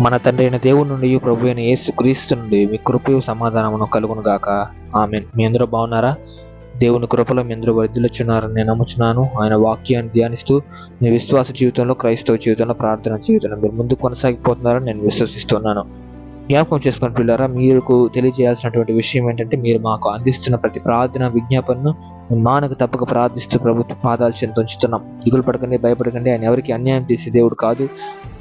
మన తండ్రి అయిన దేవుడి నుండి ప్రభు అయిన యేసు క్రీస్తు నుండి మీ కృపయు సమాధానమును కలుగును గాక. ఆమె మీ అందరూ బాగున్నారా? దేవుని కృపలో మీ అందరూ వర్ధిల్లుచున్నారని నేను నమ్ముచున్నాను. ఆయన వాక్యాన్ని ధ్యానిస్తూ మీ విశ్వాస జీవితంలో క్రైస్తవ జీవితంలో ప్రార్థన జీవితంలో మీరు ముందు కొనసాగిపోతున్నారని నేను విశ్వసిస్తున్నాను. జ్ఞాపకం చేసుకుని పిల్లరా మీకు తెలియజేయాల్సినటువంటి విషయం ఏంటంటే మీరు మాకు అందిస్తున్న ప్రతి ప్రార్థన విజ్ఞాపనను మానకు తప్పక ప్రార్థిస్తూ ప్రభుత్వ పాదాలు చెందుతున్నాం దిగులు పడకండి భయపడకండి. ఆయన ఎవరికి అన్యాయం చేసే దేవుడు కాదు.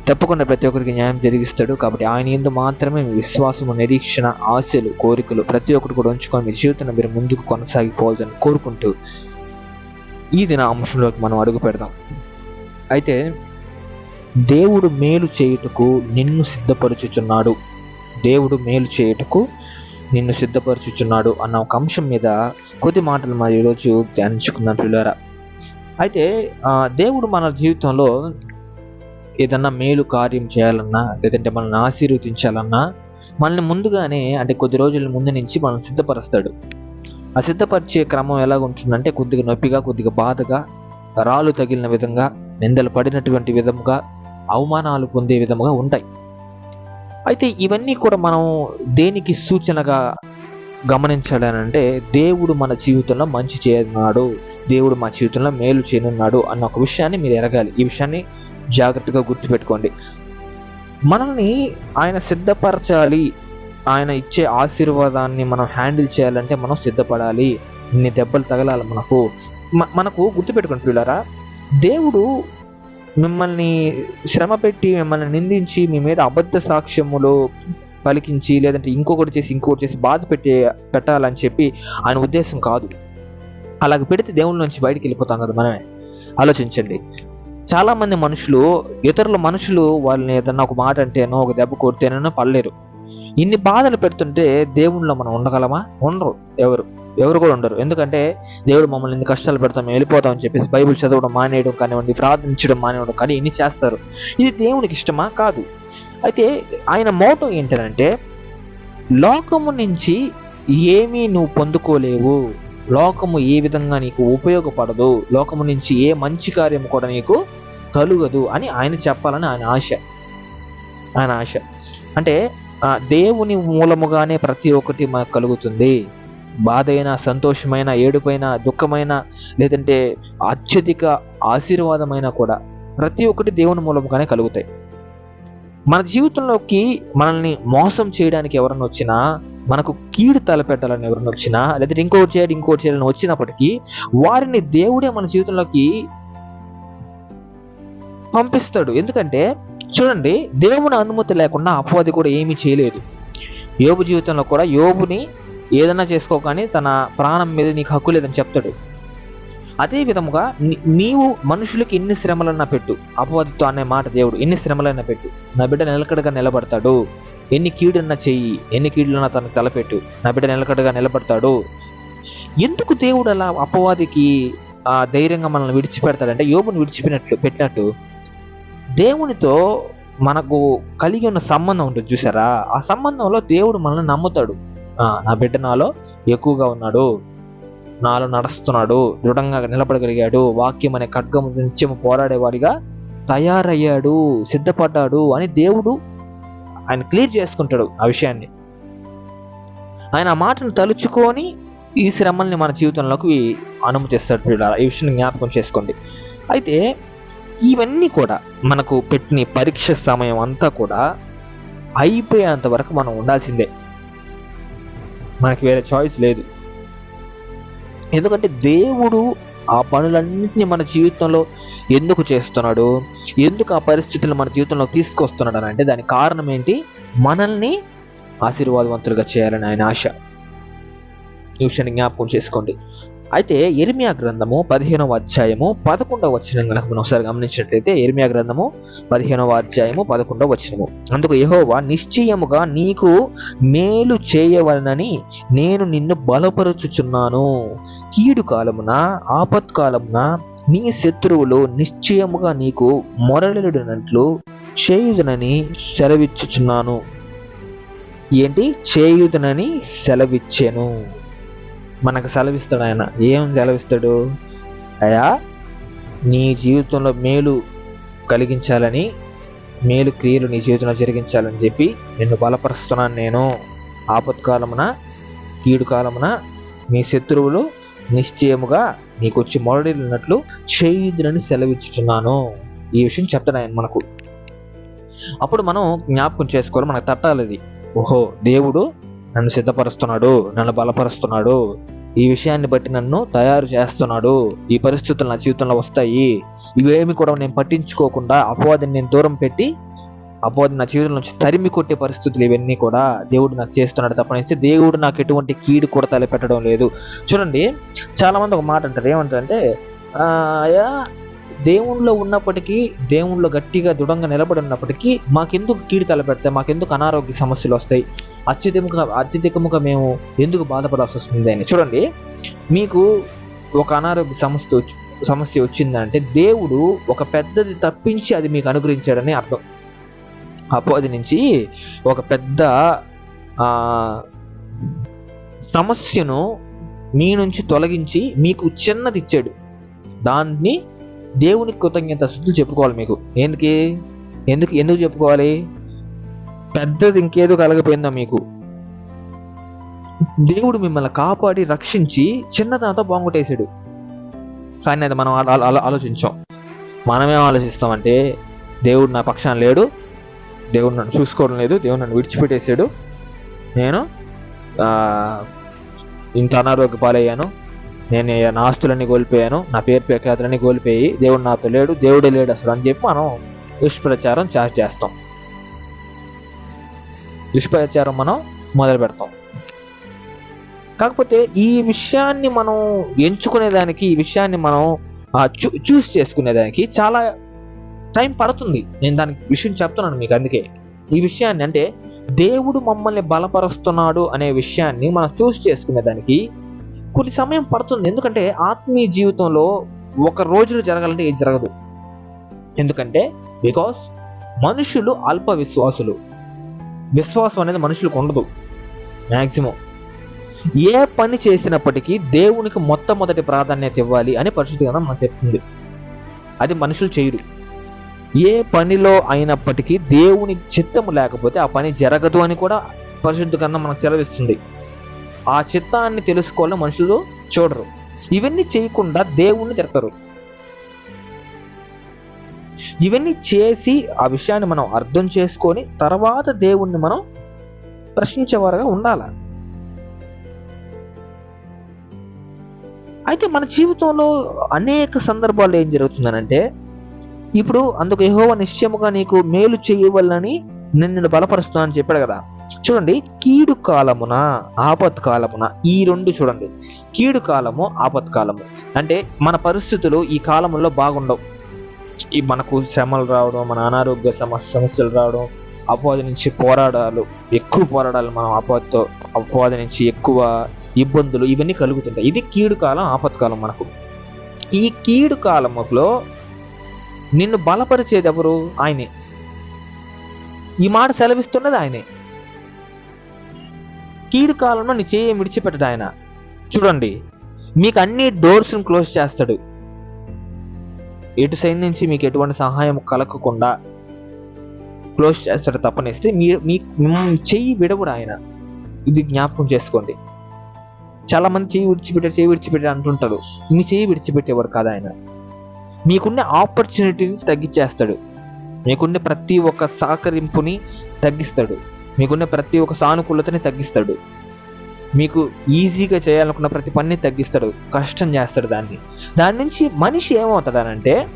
తప్పకుండా ప్రతి ఒక్కరికి న్యాయం జరిగిస్తాడు. కాబట్టి ఆయన ఎందు మాత్రమే మీ విశ్వాసము నిరీక్షణ ఆశలు కోరికలు ప్రతి ఒక్కరు కూడా ఉంచుకొని మీ జీవితాన్ని మీరు ముందుకు కొనసాగిపోవాలని కోరుకుంటూ ఈ దిన అంశంలోకి మనం అడుగు పెడదాం. అయితే దేవుడు మేలు చేయుటకు నిన్ను సిద్ధపరుచుచున్నాడు. దేవుడు మేలు చేయుటకు నిన్ను సిద్ధపరచుచున్నాడు అన్న ఒక అంశం మీద కొద్ది మాటలు మరి ఈరోజు ధ్యానించుకున్నాం పిల్లరా. అయితే దేవుడు మన జీవితంలో ఏదన్నా మేలు కార్యం చేయాలన్నా లేదంటే మనల్ని ఆశీర్వదించాలన్నా మనల్ని ముందుగానే అంటే కొద్ది రోజుల ముందు నుంచి మనం సిద్ధపరుస్తాడు. ఆ సిద్ధపరిచే క్రమం ఎలా ఉంటుందంటే కొద్దిగా నొప్పిగా కొద్దిగా బాధగా రాళ్ళు తగిలిన విధంగా నిందలు పడినటువంటి విధముగా అవమానాలు పొందే విధముగా ఉంటాయి. అయితే ఇవన్నీ కూడా మనం దేనికి సూచనగా గమనించాలనంటే దేవుడు మన జీవితంలో మంచి చేయనున్నాడు దేవుడు మా జీవితంలో మేలు చేయనున్నాడు అన్న ఒక విషయాన్ని మీరు ఎరగాలి. ఈ విషయాన్ని జాగ్రత్తగా గుర్తుపెట్టుకోండి. మనల్ని ఆయన సిద్ధపరచాలి. ఆయన ఇచ్చే ఆశీర్వాదాన్ని మనం హ్యాండిల్ చేయాలంటే మనం సిద్ధపడాలి. ఇన్ని దెబ్బలు తగలాలి మనకు. మనకు గుర్తుపెట్టుకోండి పిల్లరా దేవుడు మిమ్మల్ని శ్రమ పెట్టి మిమ్మల్ని నిందించి మీ మీద అబద్ధ సాక్ష్యములు పలికించి లేదంటే ఇంకొకటి చేసి ఇంకొకటి చేసి బాధ పెట్టే పెట్టాలని చెప్పి ఆయన ఉద్దేశం కాదు. అలాగ పెడితే దేవుడి నుంచి బయటికి వెళ్ళిపోతాం కదా మనమే. ఆలోచించండి. చాలా మంది మనుషులు ఇతరుల మనుషులు వాళ్ళని ఏదన్నా ఒక మాట అంటేనో ఒక దెబ్బ కొడితేనో పడలేరు. ఇన్ని బాధలు పెడుతుంటే దేవుళ్ళలో మనం ఉండగలమా? ఉండరు. ఎవరు? ఎవరు కూడా ఉండరు. ఎందుకంటే దేవుడు మమ్మల్ని ఇన్ని కష్టాలు పెడతాం వెళ్ళిపోతాం అని చెప్పేసి బైబిల్ చదవడం మానేయడం కానివ్వండి ప్రార్థించడం మానేయడం కానీ ఇన్ని చేస్తారు. ఇది దేవునికి ఇష్టమా? కాదు. అయితే ఆయన మోటం ఏంటంటే లోకము నుంచి ఏమీ నువ్వు పొందుకోలేవు. లోకము ఏ విధంగా నీకు ఉపయోగపడదు. లోకము నుంచి ఏ మంచి కార్యం కూడా నీకు కలుగదు అని ఆయన చెప్పాలని ఆయన ఆశ. ఆయన ఆశ. అంటే దేవుని మూలముగానే ప్రతి ఒక్కటి మనకు కలుగుతుంది. బాధ అయినా సంతోషమైన ఏడుపైన దుఃఖమైన లేదంటే అత్యధిక ఆశీర్వాదమైన కూడా ప్రతి ఒక్కటి దేవుని మూలముగానే కలుగుతాయి. మన జీవితంలోకి మనల్ని మోసం చేయడానికి ఎవరన్నా వచ్చినా మనకు కీడు తలపెట్టాలని ఎవరైనా వచ్చినా లేదంటే ఇంకోటి చేయాలి ఇంకోటి చేయాలని వచ్చినప్పటికీ వారిని దేవుడే మన జీవితంలోకి పంపిస్తాడు. ఎందుకంటే చూడండి దేవుని అనుమతి లేకుండా అపవాది కూడా ఏమీ చేయలేదు. యోబు జీవితంలో కూడా యోబుని ఏదైనా చేసుకోగానే తన ప్రాణం మీద నీకు హక్కు లేదని చెప్తాడు. అదే విధముగా నీవు మనుషులకి ఎన్ని శ్రమలన్నా పెట్టు. అపవాదితో అనే మాట దేవుడు ఎన్ని శ్రమలైనా పెట్టు. నా బిడ్డ నిలకడగా నిలబడతాడు. ఎన్ని కీడున్నా చెయ్యి ఎన్ని కీడులన్నా తనకు తలపెట్టు నా బిడ్డ నిలకడగా నిలబడతాడు. ఎందుకు దేవుడు అలా అపవాదికి ఆ ధైర్యంగా మనల్ని విడిచిపెడతాడంటే యోగును విడిచిపెట్టినట్లు పెట్టినట్టు దేవునితో మనకు కలిగి ఉన్న సంబంధం ఉంటుంది చూసారా ఆ సంబంధంలో దేవుడు మనల్ని నమ్ముతాడు. నా బిడ్డ నాలో ఎక్కువగా ఉన్నాడు. నాలో నడుస్తున్నాడు. దృఢంగా నిలబడగలిగాడు. వాక్యం అనే ఖడ్గము నిత్యం పోరాడేవాడిగా తయారయ్యాడు. సిద్ధపడ్డాడు అని దేవుడు ఆయన క్లియర్ చేసుకుంటాడు ఆ విషయాన్ని. ఆయన ఆ మాటను తలుచుకొని ఈ శ్రమల్ని మన జీవితంలోకి అనుమతిస్తాడు. ఈ విషయాన్ని జ్ఞాపకం చేసుకోండి. అయితే ఇవన్నీ కూడా మనకు పెట్టిన పరీక్ష సమయం అంతా కూడా అయిపోయేంత వరకు మనం ఉండాల్సిందే. మనకి వేరే చాయిస్ లేదు. ఎందుకంటే దేవుడు ఆ పనులన్నింటినీ మన జీవితంలో ఎందుకు చేస్తున్నాడు? ఎందుకు ఆ పరిస్థితులు మన జీవితంలో తీసుకొస్తున్నాడు అని అంటే దానికి కారణం ఏంటి? మనల్ని ఆశీర్వాదవంతులుగా చేయాలని ఆయన ఆశ. ఈ విషయాన్ని జ్ఞాపకం చేసుకోండి. అయితే ఎర్మియా గ్రంథము పదిహేనవ అధ్యాయము పదకొండవ వచనం కనుక మనం ఒకసారి గమనించినట్లయితే ఎర్మియా గ్రంథము పదిహేనవ అధ్యాయము పదకొండవ వచనము. అందుకు యహోవా నిశ్చయముగా నీకు మేలు చేయవలనని నేను నిన్ను బలపరుచుచున్నాను. కీడు కాలమున ఆపత్కాలమున నీ శత్రువులు నిశ్చయముగా నీకు మొరలిడినట్లు చేయుదనని సెలవిచ్చుచున్నాను. ఏంటి? చేయుదనని సెలవిచ్చాను. మనకు సెలవిస్తాడు ఆయన. ఏం సెలవిస్తాడు? అయా నీ జీవితంలో మేలు కలిగించాలని మేలు క్రియలు నీ జీవితంలో జరిగించాలని చెప్పి నిన్ను బలపరుస్తున్నాను నేను. ఆపత్కాలమున కీడు కాలమున నీ శత్రువులు నిశ్చయముగా నీకు వచ్చి మొరడిల్లినట్లు చేయుదునని సెలవిచ్చుతున్నాను ఈ విషయం చెప్తాను ఆయన మనకు. అప్పుడు మనం జ్ఞాపకం చేసుకోవాలి మనకు తట్టాలి ఓహో దేవుడు నన్ను సిద్ధపరుస్తున్నాడు నన్ను బలపరుస్తున్నాడు. ఈ విషయాన్ని బట్టి నన్ను తయారు చేస్తున్నాడు. ఈ పరిస్థితులు నా జీవితంలో వస్తాయి. ఇవేమి కూడా నేను పట్టించుకోకుండా అపవాదిని నేను దూరం పెట్టి అపవాది నా జీవితం నుంచి తరిమి కొట్టే పరిస్థితులు ఇవన్నీ కూడా దేవుడు నాకు చేస్తున్నాడు తప్పనిస్తే దేవుడు నాకు ఎటువంటి కీడు కూడా తలపెట్టడం లేదు. చూడండి చాలామంది ఒక మాట అంటారు. ఏమంటారంటే అయ్యా దేవుణ్ణిలో ఉన్నప్పటికీ దేవుణ్ణిలో గట్టిగా దృఢంగా నిలబడి ఉన్నప్పటికీ మాకెందుకు కీడు తలపెడతాయి మాకెందుకు అనారోగ్య సమస్యలు వస్తాయి? అత్యధిక అత్యధికముగా మేము ఎందుకు బాధపడాల్సి వస్తుంది అని. చూడండి మీకు ఒక అనారోగ్య సమస్య సమస్య వచ్చిందంటే దేవుడు ఒక పెద్దది తప్పించి అది మీకు అనుగ్రహించాడని అర్థం. అపోది నుంచి ఒక పెద్ద సమస్యను మీ నుంచి తొలగించి మీకు చిన్నది ఇచ్చాడు. దాన్ని దేవునికి కృతజ్ఞత స్థుతులు చెప్పుకోవాలి మీకు. ఎందుకు? ఎందుకు ఎందుకు చెప్పుకోవాలి? పెద్దది ఇంకేదో కలగపోయిందా మీకు? దేవుడు మిమ్మల్ని కాపాడి రక్షించి చిన్నదాంతో బాగుంటేసాడు కానీ అది మనం ఆలోచించాం. మనమేం ఆలోచిస్తామంటే దేవుడు నా పక్షాన లేడు దేవుడు నన్ను చూసుకోవడం లేదు దేవుడు నన్ను విడిచిపెట్టేశాడు. నేను ఇంత అనారోగ్య పాలయ్యాను. నేను నా ఆస్తులన్నీ కోల్పోయాను నా పేరు ప్రఖ్యాతులన్నీ కోల్పోయి దేవుడు నాతో లేడు దేవుడే లేడు అసలు అని చెప్పి మనం దుష్ప్రచారం చార్జ్ చేస్తాం. దుష్ప్రచారం మనం మొదలు పెడతాం. కాకపోతే ఈ విషయాన్ని మనం ఎంచుకునేదానికి ఈ విషయాన్ని మనం చూ చూస్ చేసుకునేదానికి చాలా టైం పడుతుంది. నేను దానికి విషయం చెప్తున్నాను మీకు అందుకే. ఈ విషయాన్ని అంటే దేవుడు మమ్మల్ని బలపరుస్తున్నాడు అనే విషయాన్ని మనం చూస్ చేసుకునేదానికి కొన్ని సమయం పడుతుంది. ఎందుకంటే ఆత్మీయ జీవితంలో ఒక రోజులు జరగాలంటే ఏది జరగదు. ఎందుకంటే బికాస్ మనుషులు అల్ప విశ్వాసులు. విశ్వాసం అనేది మనుషులకు ఉండదు. మ్యాక్సిమం ఏ పని చేసినప్పటికీ దేవునికి మొట్టమొదటి ప్రాధాన్యత ఇవ్వాలి అని పరిశుద్ధ గ్రంథం మనకు చెప్తుంది. అది మనుషులు చేయరు. ఏ పనిలో అయినప్పటికీ దేవుని చిత్తము లేకపోతే ఆ పని జరగదు అని కూడా పరిశుద్ధ గ్రంథం మనకు సెలవిస్తుంది. ఆ చిత్తాన్ని తెలుసుకోవాలని మనుషులు చూడరు. ఇవన్నీ చేయకుండా దేవుణ్ణి తిడతారు. ఇవన్నీ చేసి ఆ విషయాన్ని మనం అర్థం చేసుకొని తర్వాత దేవుణ్ణి మనం ప్రశ్నించేవారుగా ఉండాలి? అయితే మన జీవితంలో అనేక సందర్భాల్లో ఏం జరుగుతుందనంటే ఇప్పుడు అందుకు యహోవ నిశ్చయముగా నీకు మేలు చేయవల్లని నేను నిన్ను బలపరుస్తున్నానని అని చెప్పాడు కదా. చూడండి కీడు కాలమున ఆపత్ కాలమున ఈ రెండు చూడండి. కీడు కాలము ఆపత్ కాలము. అంటే మన పరిస్థితులు ఈ కాలంలో బాగుండవు. ఈ మనకు శ్రమలు రావడం మన అనారోగ్య సమస్యలు రావడం అపవాది నుంచి పోరాడాలు ఎక్కువ పోరాడాలి మనం అపవాదితో అపవాది నుంచి ఎక్కువ ఇబ్బందులు ఇవన్నీ కలుగుతుంటాయి. ఇది కీడు కాలం ఆపత్కాలం మనకు. ఈ కీడు కాలంలో నిన్ను బలపరిచేది ఎవరు? ఆయనే. ఈ మాట సెలవిస్తున్నది ఆయనే. కీడు కాలంలో నీ చేయి విడిచిపెట్టడు ఆయన. చూడండి మీకు అన్ని డోర్స్ని క్లోజ్ చేస్తాడు. ఎటు సైడ్ నుంచి మీకు ఎటువంటి సహాయం కలగకుండా క్లోజ్ చేస్తాడు తప్పనిస్తే మీరు మీ చెయ్యి విడవడు ఆయన. ఇది జ్ఞాపకం చేసుకోండి. చాలా మంది చెయ్యి విడిచిపెట్టారు చెయ్యి విడిచిపెట్టారు అంటుంటారు. మీ చెయ్యి విడిచిపెట్టేవారు కాదు ఆయన. మీకున్న ఆపర్చునిటీని తగ్గించేస్తాడు. మీకున్న ప్రతి ఒక్క సహకరింపుని తగ్గిస్తాడు. మీకున్న ప్రతి ఒక్క సానుకూలతని తగ్గిస్తాడు. మీకు ఈజీగా చేయాలనుకున్న ప్రతి పనిని తగ్గిస్తాడు కష్టం చేస్తాడు దాన్ని. దాని నుంచి మనిషి ఏమవుతాడనంటే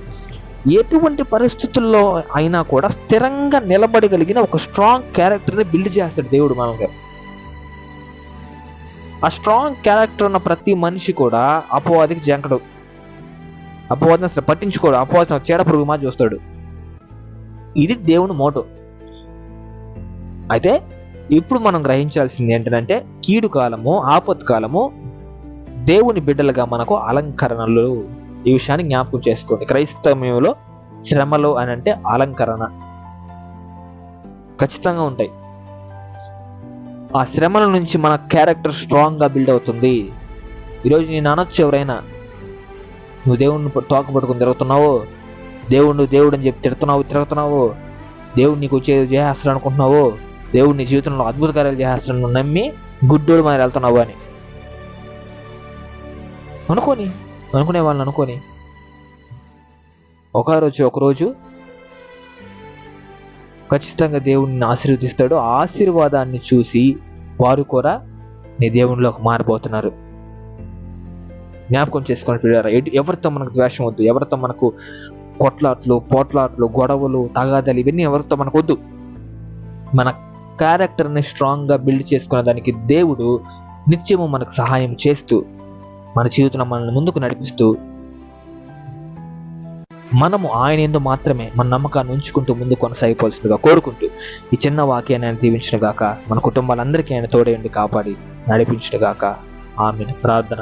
ఎటువంటి పరిస్థితుల్లో అయినా కూడా స్థిరంగా నిలబడగలిగిన ఒక స్ట్రాంగ్ క్యారెక్టర్ని బిల్డ్ చేస్తాడు దేవుడు మనకు. ఆ స్ట్రాంగ్ క్యారెక్టర్ ఉన్న ప్రతి మనిషి కూడా అపవాదికి జంకడు. అపవాదిని అసలు పట్టించుకోడు అపవాదిని చీడ పురుగు మా చూస్తాడు. ఇది దేవుని మోటో. అయితే ఇప్పుడు మనం గ్రహించాల్సింది ఏంటంటే కీడు కాలము ఆపత్ కాలము దేవుని బిడ్డలుగా మనకు అలంకరణలు ఈ విషయాన్ని జ్ఞాపకం చేసుకోండి. క్రైస్తవ్యంలో శ్రమలు అని అంటే అలంకరణ ఖచ్చితంగా ఉంటాయి. ఆ శ్రమల నుంచి మన క్యారెక్టర్ స్ట్రాంగ్గా బిల్డ్ అవుతుంది. ఈరోజు నేను అనొచ్చు ఎవరైనా నువ్వు దేవుడిని తోక పట్టుకుని తిరుగుతున్నావు దేవుడు దేవుడు అని చెప్పి తిడుతున్నావు తిరుగుతున్నావు దేవుడు నీకు వచ్చేది చేసేస్తాడు అనుకుంటున్నావో దేవుడు నీ జీవితంలో అద్భుత కార్యాలు చేసేస్తాడు నమ్మి గుడ్డోడు మనం వెళ్తున్నావు అని. అనుకోని అనుకునే వాళ్ళని అనుకోని. ఒక రోజు ఒక రోజు ఖచ్చితంగా దేవుడిని ఆశీర్వదిస్తాడు. ఆశీర్వాదాన్ని చూసి వారు కూడా నీ దేవునిలోకి మారిపోతున్నారు. జ్ఞాపకం చేసుకుని పిల్లరా ఎవరితో మనకు ద్వేషం వద్దు ఎవరితో మనకు కొట్లాట్లు పోట్లాట్లు గొడవలు తగాదాలు ఇవన్నీ ఎవరితో మనకు వద్దు. మన క్యారెక్టర్ని స్ట్రాంగ్గా బిల్డ్ చేసుకునే దానికి దేవుడు నిత్యము మనకు సహాయం చేస్తూ మన జీవితంలో మనల్ని ముందుకు నడిపిస్తూ మనము ఆయన ఎందు మాత్రమే మన నమ్మకాన్ని ఉంచుకుంటూ ముందు కొనసాగిపోవాల్సిందిగా కోరుకుంటూ ఈ చిన్న వాక్యాన్ని ఆయన దీవించిన గాక మన కుటుంబాలందరికీ ఆయన తోడేయండి కాపాడి నడిపించిన గాక. ఆమె ప్రార్థన.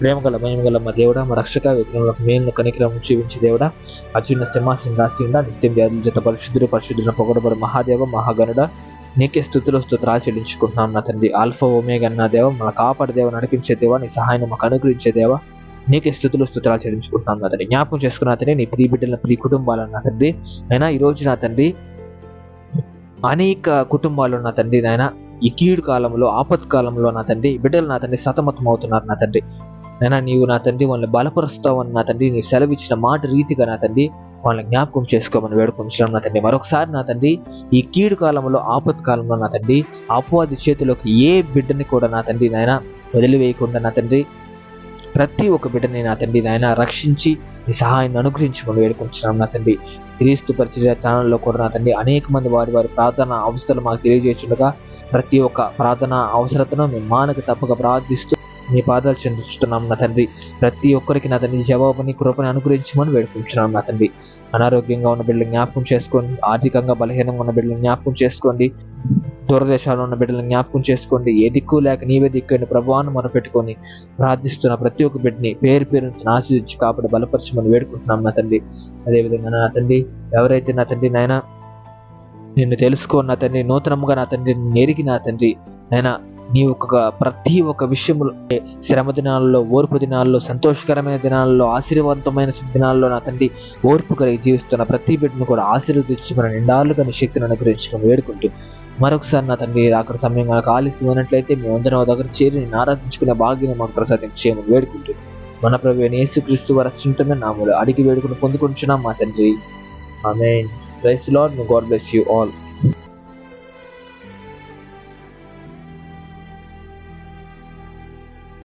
ప్రేమగల భయమగల మా దేవుడా మా రక్షక విగ్రహంలో మేలును కనికరం చూపించి దేవుడా అర్జున సింహాసనం రాసిందా నిత్యం వ్యాధుల చేత పరిశుద్ధుడు పరిశుద్ధుల పొగడబడు మహాదేవ మహాగణుడ నీకే స్థుతులు స్తోత్రాలు చెల్లించుకుంటున్నాం నా తండ్రి. ఆల్ఫా ఒమేగా నా దేవ మన కాపాడదేవ నడిపించే దేవ నీ సహాయం మాకు అనుగ్రహించే దేవ. నీకే స్థుతులు స్థుతులు చెల్లించుకుంటున్నాం నా తండ్రి. జ్ఞాపకం చేసుకున్న తండ్రి నీ ప్రీ బిడ్డల ప్రీ కుటుంబాలను నా తండ్రి. అయినా ఈరోజు నా తండ్రి అనేక కుటుంబాలు నా తండ్రి నాయన. ఈ కీడు కాలంలో ఆపత్ కాలంలో నా తండ్రి బిడ్డలు నా తండ్రి సతమతం అవుతున్నారు నా తండ్రి. నైనా నీవు నా తండ్రి వాళ్ళని బలపరుస్తావని నా తండ్రి నీ సెలవిచ్చిన మాట రీతిగా నా తండ్రి. వాళ్ళని జ్ఞాపకం చేసుకోమని వేడుకొంచడం నా తండ్రి. మరొకసారి నా తండ్రి ఈ కీడు కాలంలో ఆపత్ కాలంలో నా తండ్రి అపవాది చేతిలోకి ఏ బిడ్డని కూడా నా తండ్రి నాయన వదిలివేయకుండా నా తండ్రి ప్రతి ఒక్క బిడ్డని నా తండ్రి నాయన రక్షించి నీ సహాయాన్ని అనుగ్రహించమని వేడుకొంచున్నాం నా తండ్రి. క్రీస్తు పరిచయ ఛానల్లో కూడా నా తండ్రి అనేక మంది వారి వారి ప్రార్థన అవసరాలు మాకు తెలియజేస్తుండగా ప్రతి ఒక్క ప్రార్థన అవసరతను మేము మానక తప్పక ప్రార్థిస్తూ నీ పాదాలు చెందుతున్నాం నా తండ్రి. ప్రతి ఒక్కరికి నా తండ్రి జవాబుని కృపని అనుగ్రహించమని వేడుకుంటున్నాం నా తండ్రి. అనారోగ్యంగా ఉన్న బిడ్డలు జ్ఞాపకం చేసుకోండి. ఆర్థికంగా బలహీనంగా ఉన్న బిడ్డలు జ్ఞాపకం చేసుకోండి. దూరదేశాల్లో ఉన్న బిడ్డలను జ్ఞాపకం చేసుకోండి. ఏ దిక్కు లేక నీవే దిక్కుని ప్రభావాన్ని మనం పెట్టుకొని ప్రార్థిస్తున్న ప్రతి ఒక్క బిడ్డని పేరు పేరు నుంచి ఆశీర్దించి కాపాడి బలపరచమని వేడుకుంటున్నాం నా తండ్రి. అదేవిధంగా నా తండ్రి ఎవరైతే నా తండ్రి నాయన నిన్ను తెలుసుకో నా తండ్రి నూతనముగా నా తండ్రి నిన్ను ఎరిగి నా తండ్రి నాయన నీ ఒక్క ప్రతి ఒక్క విషయంలో శ్రమ దినాల్లో ఓర్పు దినాల్లో సంతోషకరమైన దినాల్లో ఆశీర్వంతమైన దినాల్లో నా తండ్రి ఓర్పు కలిగి జీవిస్తున్న ప్రతి బిడ్డను కూడా ఆశీర్వదించి మన నిండాలుగా నీ శక్తిని అనుగ్రహించుకుని వేడుకుంటూ మరొకసారి నా తండ్రి అక్కడ సమయం మనకు ఆలస్యం ఉన్నట్లయితే మేము అందరం దగ్గర చేరి నేను ఆరాధించుకునే భాగ్యం మాకు ప్రసాదించేయమని వేడుకుంటుంది మన ప్రభు అయిన యేసుక్రీస్తు వరచుంటున్న నామలు అడిగి వేడుకుని పొందుకుంటున్నాం మా తండ్రి. ఆమె praise Lord God bless you all.